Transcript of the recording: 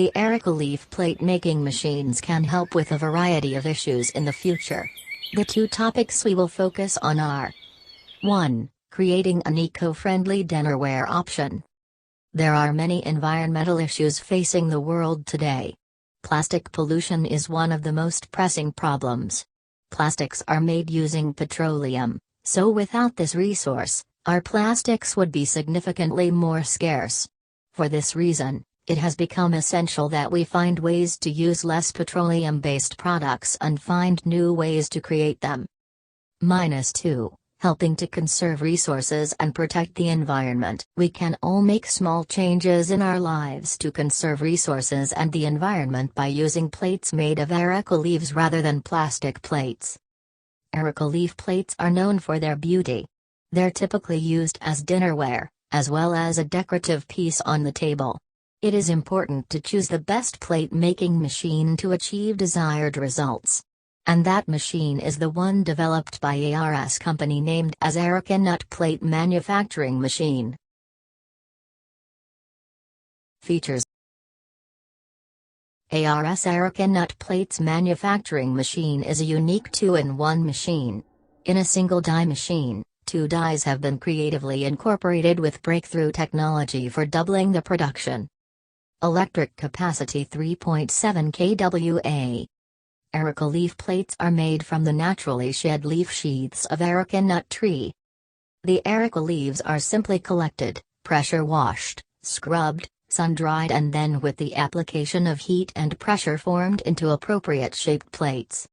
The Erica leaf plate making machines can help with a variety of issues in the future. The two topics we will focus on are 1. Creating an eco-friendly dinnerware option. There are many environmental issues facing the world today. Plastic pollution is one of the most pressing problems. Plastics are made using petroleum, so without this resource, our plastics would be significantly more scarce. For this reason, it has become essential that we find ways to use less petroleum based products and find new ways to create them. Minus 2 helping to conserve resources and protect the environment. We can all make small changes in our lives to conserve resources and the environment by using plates made of Erica leaves rather than plastic plates. Erica leaf plates are known for their beauty. They're typically used as dinnerware, as well as a decorative piece on the table. It is important to choose the best plate making machine to achieve desired results. And that machine is the one developed by ARS company named as Erica Nut Plate Manufacturing Machine. Features ARS Erica Nut Plates Manufacturing Machine is a unique two-in-one machine. In a single die machine, two dies have been creatively incorporated with breakthrough technology for doubling the production. Electric capacity 3.7 kWA. Erica leaf plates are made from the naturally shed leaf sheaths of Erica nut tree. The Erica leaves are simply collected, pressure washed, scrubbed, sun-dried and then with the application of heat and pressure formed into appropriate shaped plates.